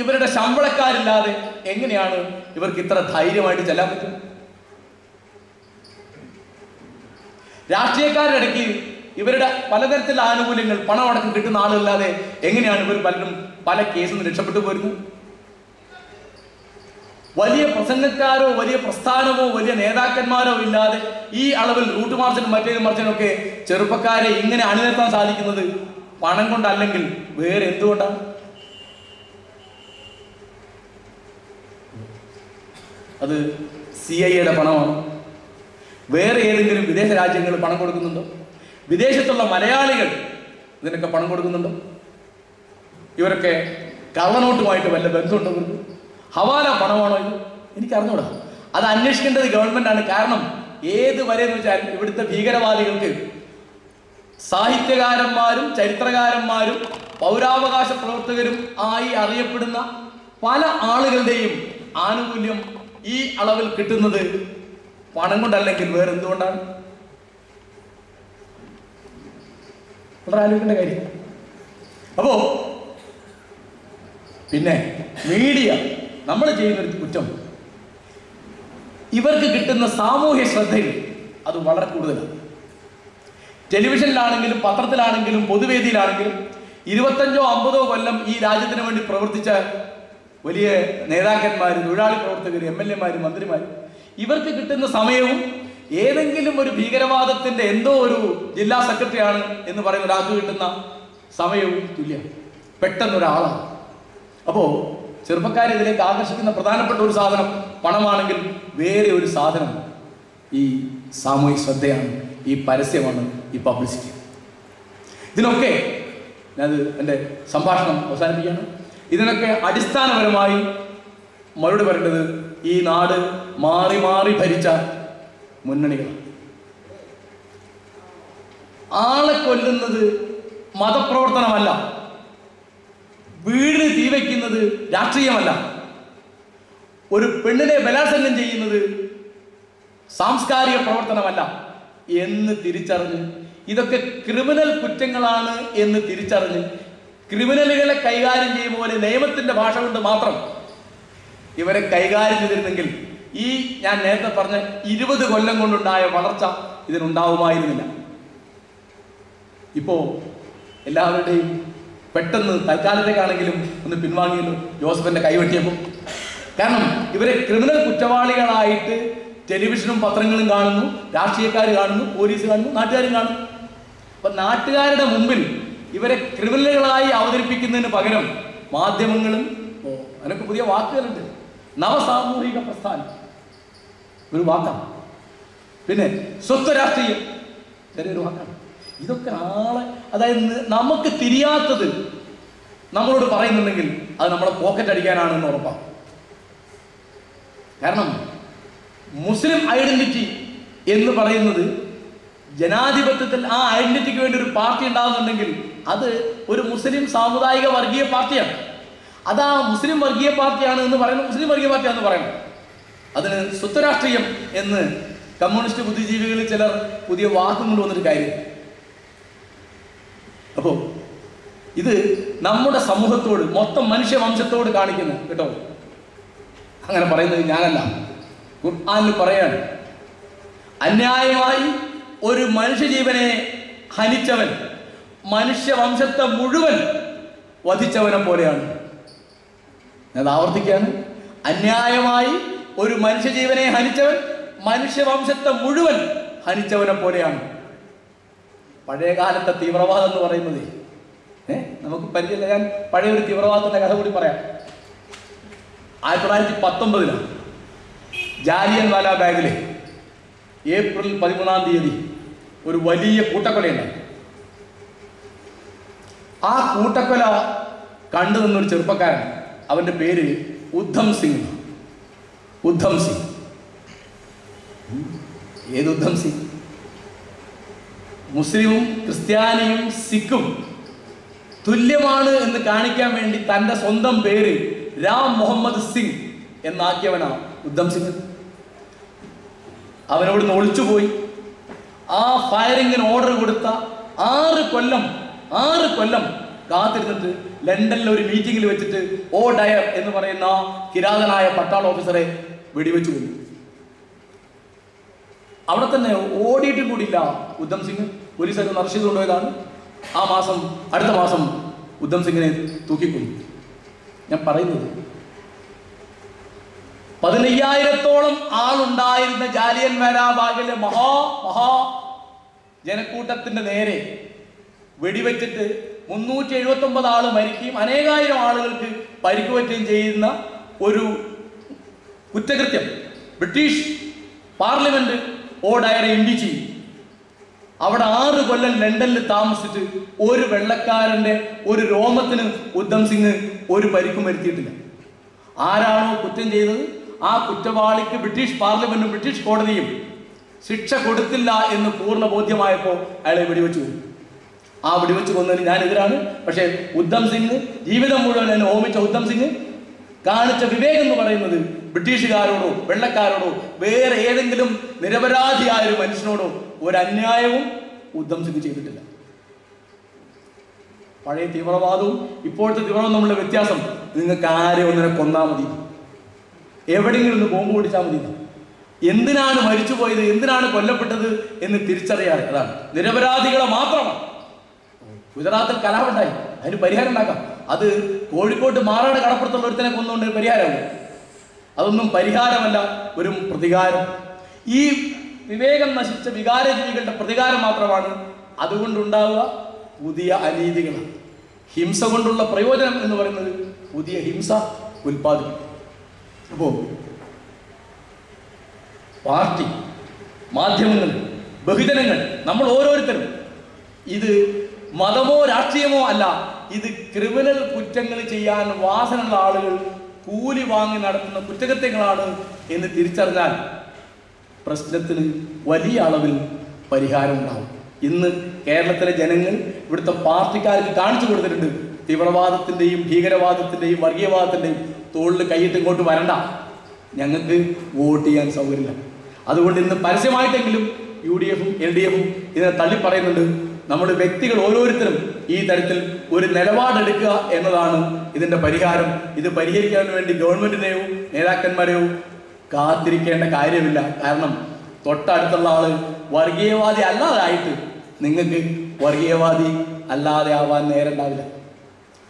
ഇവരുടെ ശമ്പളക്കാരില്ലാതെ എങ്ങനെയാണ് ഇവർക്ക് ഇത്ര ധൈര്യമായിട്ട് ചെല്ലാൻ പറ്റും? രാഷ്ട്രീയക്കാരുടെ ഇടയ്ക്ക് ഇവരുടെ പലതരത്തിലുള്ള ആനുകൂല്യങ്ങൾ പണം അടക്കം കിട്ടുന്ന ആളുകളില്ലാതെ എങ്ങനെയാണ് ഇവർ പലരും പല കേസിൽ നിന്ന് രക്ഷപ്പെട്ടു പോരുന്നത്? വലിയ പ്രസംഗക്കാരോ വലിയ പ്രസ്ഥാനമോ വലിയ നേതാക്കന്മാരോ ഇല്ലാതെ ഈ അളവിൽ റൂട്ട് മാർച്ചിനും മറ്റേത് മറിച്ചിനും ഒക്കെ ചെറുപ്പക്കാരെ ഇങ്ങനെ അണിനിർത്താൻ സാധിക്കുന്നത് പണം കൊണ്ടല്ലെങ്കിൽ വേറെ എന്തുകൊണ്ടാണ്? അത് സി ഐ എയുടെ പണമാണ്. വേറെ ഏതെങ്കിലും വിദേശ രാജ്യങ്ങൾ പണം കൊടുക്കുന്നുണ്ടോ? വിദേശത്തുള്ള മലയാളികൾ ഇതിനൊക്കെ പണം കൊടുക്കുന്നുണ്ടോ? ഇവരൊക്കെ കള്ളനോട്ടുമായിട്ട് വല്ല ബന്ധമുണ്ടോ ഇവർക്ക്? ഹവാല പണമാണോ ഇത്? എനിക്ക് അറിഞ്ഞൂടാ അത് അന്വേഷിക്കേണ്ടത് ഗവൺമെന്റാണ്. കാരണം ഏത് വരെ എന്ന് വെച്ചാൽ ഇവിടുത്തെ ഭീകരവാദികൾക്ക് സാഹിത്യകാരന്മാരും ചരിത്രകാരന്മാരും പൗരാവകാശ പ്രവർത്തകരും ആയി അറിയപ്പെടുന്ന പല ആളുകളുടെയും ആനുകൂല്യം ഈ അളവിൽ കിട്ടുന്നത് പണം കൊണ്ടല്ലെങ്കിൽ വേറെ എന്തുകൊണ്ടാണ് വളരെ ആലോചിക്കേണ്ട കാര്യം. അപ്പോ പിന്നെ മീഡിയ നമ്മൾ ചെയ്യുന്ന ഒരു കുറ്റം. ഇവർക്ക് കിട്ടുന്ന സാമൂഹ്യ ശ്രദ്ധയിൽ അത് വളരെ കൂടുതലാണ്. ടെലിവിഷനിലാണെങ്കിലും പത്രത്തിലാണെങ്കിലും പൊതുവേദിയിലാണെങ്കിലും ഇരുപത്തഞ്ചോ അമ്പതോ കൊല്ലം ഈ രാജ്യത്തിന് വേണ്ടി പ്രവർത്തിച്ച വലിയ നേതാക്കന്മാർ തൊഴിലാളി പ്രവർത്തകർ എം എൽ എമാർ മന്ത്രിമാർ ഇവർക്ക് കിട്ടുന്ന സമയവും ഏതെങ്കിലും ഒരു ഭീകരവാദത്തിന്റെ എന്തോ ഒരു ജില്ലാ സെക്രട്ടറി ആണ് എന്ന് പറയുന്ന ഒരാൾക്ക് കിട്ടുന്ന സമയവും തുല്യം പെട്ടെന്ന് ഒരാളാണ് അപ്പോ ചെറുപ്പക്കാരെ ഇതിലേക്ക് ആകർഷിക്കുന്ന പ്രധാനപ്പെട്ട ഒരു സാധനം പണമാണെങ്കിൽ വേറെ ഒരു സാധനം ഈ സാമൂഹിക ശ്രദ്ധയാണ് ഈ പരസ്യമാണ് ഈ പബ്ലിസിറ്റി. ഇതിനൊക്കെ ഞാനത് എന്റെ സംഭാഷണം അവസാനിപ്പിക്കുകയാണ്. ഇതിനൊക്കെ അടിസ്ഥാനപരമായി മറുപടി പറയേണ്ടത് ഈ നാട് മാറി മാറി ഭരിച്ച മുന്നണികളാണ്. ആളെ കൊല്ലുന്നത് മതപ്രവർത്തനമല്ല. വീടിന് തീ വയ്ക്കുന്നത് രാഷ്ട്രീയമല്ല. ഒരു പെണ്ണിനെ ബലാത്സംഗം ചെയ്യുന്നത് സാംസ്കാരിക പ്രവർത്തനമല്ല എന്ന് തിരിച്ചറിഞ്ഞ് ഇതൊക്കെ ക്രിമിനൽ കുറ്റങ്ങളാണ് എന്ന് തിരിച്ചറിഞ്ഞ് ക്രിമിനലുകളെ കൈകാര്യം ചെയ്യും പോലെ നിയമത്തിന്റെ ഭാഷ കൊണ്ട് മാത്രം ഇവരെ കൈകാര്യം ചെയ്തിരുന്നെങ്കിൽ ഈ ഞാൻ നേരത്തെ പറഞ്ഞ ഇരുപത് കൊല്ലം കൊണ്ടുണ്ടായ വളർച്ച ഇതിനുണ്ടാവുമായിരുന്നില്ല. ഇപ്പോ എല്ലാവരുടെയും പെട്ടെന്ന് തൽക്കാലത്തേക്കാണെങ്കിലും ഒന്ന് പിൻവാങ്ങിയല്ലോ ജോസഫിന്റെ കൈവെട്ടിയപ്പോൾ കാരണം ഇവരെ ക്രിമിനൽ കുറ്റവാളികളായിട്ട് ടെലിവിഷനും പത്രങ്ങളും കാണുന്നു രാഷ്ട്രീയക്കാർ കാണുന്നു പോലീസ് കാണുന്നു നാട്ടുകാരും കാണുന്നു. അപ്പൊ നാട്ടുകാരുടെ മുമ്പിൽ ഇവരെ ക്രിമിനലുകളായി അവതരിപ്പിക്കുന്നതിന് പകരം മാധ്യമങ്ങളും അതിനൊക്കെ പുതിയ വാക്കുകളുണ്ട്. നവസാമൂഹിക പ്രസ്ഥാനം. ഒരു വാക്കാണ്. പിന്നെ സ്വത്വ രാഷ്ട്രീയം ചെറിയൊരു വാക്കാണ്. ഇതൊക്കെ ആളെ അതായത് നമുക്ക് തിരിയാത്തത് നമ്മളോട് പറയുന്നുണ്ടെങ്കിൽ അത് നമ്മളെ പോക്കറ്റ് അടിക്കാനാണ് എന്ന് ഉറപ്പാണ് കാരണം മുസ്ലിം ഐഡന്റിറ്റി എന്ന് പറയുന്നത് ജനാധിപത്യത്തിൽ ആ ഐഡന്റിറ്റിക്ക് വേണ്ടി ഒരു പാർട്ടി ഉണ്ടാകുന്നുണ്ടെങ്കിൽ അത് ഒരു മുസ്ലിം സാമുദായിക വർഗീയ പാർട്ടിയാണ്. അത് ആ മുസ്ലിം വർഗീയ പാർട്ടിയാണ് എന്ന് പറയുന്നത് മുസ്ലിം വർഗീയ പാർട്ടിയാണെന്ന് പറയണം അതിന് സ്വത്വരാഷ്ട്രീയം എന്ന് കമ്മ്യൂണിസ്റ്റ് ബുദ്ധിജീവികളിൽ ചിലർ പുതിയ വാക്കും കൊണ്ടുവന്നൊരു കാര്യം. അപ്പോൾ ഇത് നമ്മുടെ സമൂഹത്തോട് മൊത്തം മനുഷ്യവംശത്തോട് കാണിക്കുന്നു കേട്ടോ. അങ്ങനെ പറയുന്നത് ഞാനല്ല. ഖുർആാനിൽ പറയാണ് അന്യായമായി ഒരു മനുഷ്യജീവനെ ഹനിച്ചവൻ മനുഷ്യവംശത്തെ മുഴുവൻ വധിച്ചവനെ പോലെയാണ്. ഞാൻ ആവർത്തിക്കുകയാണ്. അന്യായമായി ഒരു മനുഷ്യജീവനെ ഹനിച്ചവൻ മനുഷ്യവംശത്തെ മുഴുവൻ ഹനിച്ചവനെ പോലെയാണ്. പഴയ കാലത്തെ തീവ്രവാദം എന്ന് പറയുന്നത്. നമുക്ക് പരിചയമില്ല. ഞാൻ പഴയ ഒരു തീവ്രവാദത്തിന്റെ കഥ കൂടി പറയാം. ആയിരത്തി തൊള്ളായിരത്തി പത്തൊമ്പതിലാണ് ജാലിയൻ വാലാ ബാഗിലെ ഏപ്രിൽ പതിമൂന്നാം തീയതി ഒരു വലിയ കൂട്ടക്കൊലയുണ്ടായി. ആ കൂട്ടക്കൊല കണ്ടു നിന്നൊരു ചെറുപ്പക്കാരൻ. അവന്റെ പേര് ഉദ്ധം സിംഗ്. ഉദ്ധം സിംഗ്. ഏത് ഉദ്ധം സിംഗ്? മുസ്ലിമും ക്രിസ്ത്യാനിയും സിഖും തുല്യമാണ് എന്ന് കാണിക്കാൻ വേണ്ടി തന്റെ സ്വന്തം പേര് രാം മുഹമ്മദ് സിംഗ് എന്നാക്കിയവനാ ഉദ്ധം സിംഗ്. അവനോട് ഒളിച്ചുപോയി. ആ ഫയറിങ്ങിന് ഓർഡർ കൊടുത്ത ആറ് കൊല്ലം ആറ് കൊല്ലം കാത്തിരുന്നിട്ട് ലണ്ടനിൽ ഒരു മീറ്റിംഗിൽ വെച്ചിട്ട് ഓ ഡയർ എന്ന് പറയുന്ന കിരാതനായ പട്ടാള ഓഫീസറെ വെടിവെച്ചു കൊന്നു. അവിടെ തന്നെ ഓടിയിട്ടും കൂടിയില്ല ഉദ്ധം സിംഗ്. പോലീസ് അറസ്റ്റ് കൊണ്ടുപോയതാണ് ആ മാസം അടുത്ത മാസം ഉദ്ധം സിംഗിനെ തൂക്കിക്കൊന്നു. ഞാൻ പറയുന്നത് പതിനയ്യായിരത്തോളം ആളുണ്ടായിരുന്ന ജാലിയൻ മേരാബാഗിലെ മഹാ മഹാ ജനക്കൂട്ടത്തിന്റെ നേരെ വെടിവെച്ചിട്ട് മുന്നൂറ്റി എഴുപത്തി ഒമ്പത് ആൾ മരിക്കുകയും അനേകായിരം ആളുകൾക്ക് പരിക്ക് പരിക്കുപറ്റുകയും ചെയ്യുന്ന ഒരു കുറ്റകൃത്യം. ബ്രിട്ടീഷ് പാർലമെന്റ് ഓ ഡയറി ഇംപീച്ച് ചെയ്യും അവിടെ ആറ് കൊല്ലം ലണ്ടനിൽ താമസിച്ചിട്ട് ഒരു വെള്ളക്കാരന്റെ ഒരു രോമത്തിന് ഉദ്ധം സിംഗ് ഒരു പരിക്കും വരുത്തിയിട്ടില്ല. ആരാണോ കുറ്റം ചെയ്തത്? ആ കുറ്റവാളിക്ക് ബ്രിട്ടീഷ് പാർലമെന്റും ബ്രിട്ടീഷ് കോടതിയും ശിക്ഷ കൊടുത്തില്ല എന്ന് പൂർണ ബോധ്യമായപ്പോൾ അയാളെ വെടിവെച്ചു. ആ വെടിവെച്ച് കൊന്നതിന് ഞാൻ എതിരാണ്. പക്ഷേ ഉദ്ധം സിംഗ് ജീവിതം മുഴുവൻ എന്നെ ഓമിച്ച ഉദ്ധം സിംഗ് കാണിച്ച വിവേകം എന്ന് പറയുന്നത് ബ്രിട്ടീഷുകാരോടോ വെള്ളക്കാരോടോ വേറെ ഏതെങ്കിലും നിരപരാധിയായ ഒരു മനുഷ്യനോടോ ഒരു അന്യായവും ഉദ്ധം സിംഗ് ചെയ്തിട്ടില്ല. പഴയ തീവ്രവാദവും ഇപ്പോഴത്തെ തീവ്രവാദവും നമ്മളുടെ വ്യത്യാസം നിങ്ങൾക്ക് ആരെ ഒന്നിനെ കൊന്നാൽ മതി? എവിടെയെങ്കിലും ഒന്ന് ബോംബ് പിടിച്ചാൽ മതി. എന്തിനാണ് മരിച്ചുപോയത്? എന്തിനാണ് കൊല്ലപ്പെട്ടത് എന്ന് തിരിച്ചറിയാതെ? അതാണ്. നിരപരാധികളെ മാത്രമാണ്. ഗുജറാത്തിൽ കലാപുണ്ടായി അതിന് പരിഹാരം ഉണ്ടാക്കാം. അത് കോഴിക്കോട്ട് മാറാട് കടപ്പുറത്തുള്ള ഒരുത്തനെ കൊന്നുകൊണ്ട് പരിഹാരമാവും. അതൊന്നും പരിഹാരമല്ല ഒരു പ്രതികാരം. ഈ വിവേകം നശിച്ച വികാരജീവികളുടെ പ്രതികാരം മാത്രമാണ് അതുകൊണ്ടുണ്ടാവുക പുതിയ അനീതികളാണ്. ഹിംസ കൊണ്ടുള്ള പ്രയോജനം എന്ന് പറയുന്നത് പുതിയ ഹിംസ ഉൽപ്പാദിപ്പിക്കും അപ്പോൾ പാർട്ടി മാധ്യമങ്ങൾ ബഹുജനങ്ങൾ നമ്മൾ ഓരോരുത്തരും ഇത് മതമോ രാഷ്ട്രീയമോ അല്ല. ഇത് ക്രിമിനൽ കുറ്റങ്ങൾ ചെയ്യാൻ വാസനയുള്ള ആളുകൾ കൂലി വാങ്ങി നടത്തുന്ന കുറ്റകൃത്യങ്ങളാണ് എന്ന് തിരിച്ചറിഞ്ഞാൽ പ്രശ്നത്തിന് വലിയ അളവിൽ പരിഹാരം ഉണ്ടാവും. ഇന്ന് കേരളത്തിലെ ജനങ്ങൾ ഇവിടുത്തെ പാർട്ടിക്കാർക്ക് കാണിച്ചു കൊടുത്തിട്ടുണ്ട്. തീവ്രവാദത്തിന്റെയും ഭീകരവാദത്തിന്റെയും വർഗീയവാദത്തിന്റെയും തോളിൽ കൈയിട്ട് ഇങ്ങോട്ട് വരണ്ട. ഞങ്ങൾക്ക് വോട്ട് ചെയ്യാൻ സൗകര്യമില്ല. അതുകൊണ്ട് ഇന്ന് പരസ്യമായിട്ടെങ്കിലും യു ഡി എഫും എൽ ഡി എഫും ഇതിനെ തള്ളി പറയുന്നുണ്ട് നമ്മൾ വ്യക്തികൾ ഓരോരുത്തരും ഈ തരത്തിൽ ഒരു നിലപാടെടുക്കുക എന്നതാണ് ഇതിന്റെ പരിഹാരം. ഇത് പരിഹരിക്കാൻ വേണ്ടി ഗവൺമെന്റിനെയോ നേതാക്കന്മാരെയോ കാത്തിരിക്കേണ്ട കാര്യമില്ല. കാരണം തൊട്ടടുത്തുള്ള ആൾ വർഗീയവാദി അല്ലാതായിട്ട് നിങ്ങൾക്ക് വർഗീയവാദി അല്ലാതെ ആവാൻ നേരണ്ടാവില്ല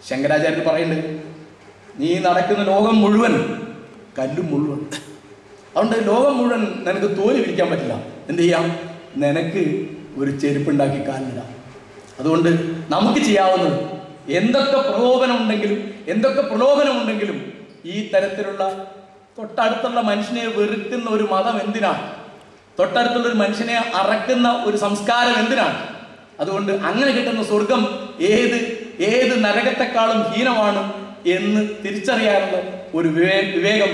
ശങ്കരാചാര്യർ പറയുന്നുണ്ട് നീ നടക്കുന്ന ലോകം മുഴുവൻ കല്ലും മുഴുവൻ അതുകൊണ്ട് ലോകം മുഴുവൻ നിനക്ക് തോലി വിരിക്കാൻ പറ്റില്ല. എന്ത് ചെയ്യാം? നിനക്ക് ഒരു ചെരുപ്പുണ്ടാക്കി കാണില്ല. അതുകൊണ്ട് നമുക്ക് ചെയ്യാവുന്നത് എന്തൊക്കെ പ്രലോഭനം ഉണ്ടെങ്കിലും എന്തൊക്കെ പ്രലോഭനം ഉണ്ടെങ്കിലും ഈ തരത്തിലുള്ള തൊട്ടടുത്തുള്ള മനുഷ്യനെ വെറുക്കുന്ന ഒരു മതം എന്തിനാണ്? തൊട്ടടുത്തുള്ള ഒരു മനുഷ്യനെ അറക്കുന്ന ഒരു സംസ്കാരം എന്തിനാണ്? അതുകൊണ്ട് അങ്ങനെ കിട്ടുന്ന സ്വർഗം ഏത് ഏത് നരകത്തെക്കാളും ഹീനമാണ് എന്ന് തിരിച്ചറിയാനുള്ള ഒരു വിവേ വിവേകം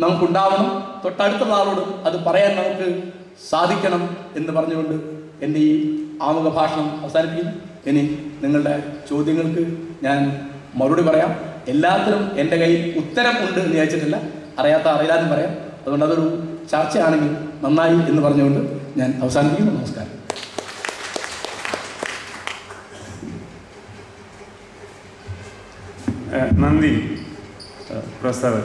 നമുക്കുണ്ടാവണം. തൊട്ടടുത്തുള്ള ആളോട് അത് പറയാൻ നമുക്ക് സാധിക്കണം എന്ന് പറഞ്ഞുകൊണ്ട് എന്റെ ഈ ആമുഖ ഭാഷണം അവസാനിപ്പിക്കുന്നു ഇനി നിങ്ങളുടെ ചോദ്യങ്ങൾക്ക് ഞാൻ മറുപടി പറയാം. എല്ലാത്തിനും എന്റെ കയ്യിൽ ഉത്തരം ഉണ്ട് എന്ന് വിചാരിച്ചിട്ടില്ല. അറിയാത്ത അറിയില്ലാതെ പറയാം. അതുകൊണ്ട് അതൊരു ചർച്ചയാണെങ്കിൽ നന്നായി എന്ന് പറഞ്ഞുകൊണ്ട് ഞാൻ അവസാനിപ്പിക്കുന്നു. നമസ്കാരം. നന്ദി പ്രസ്താവന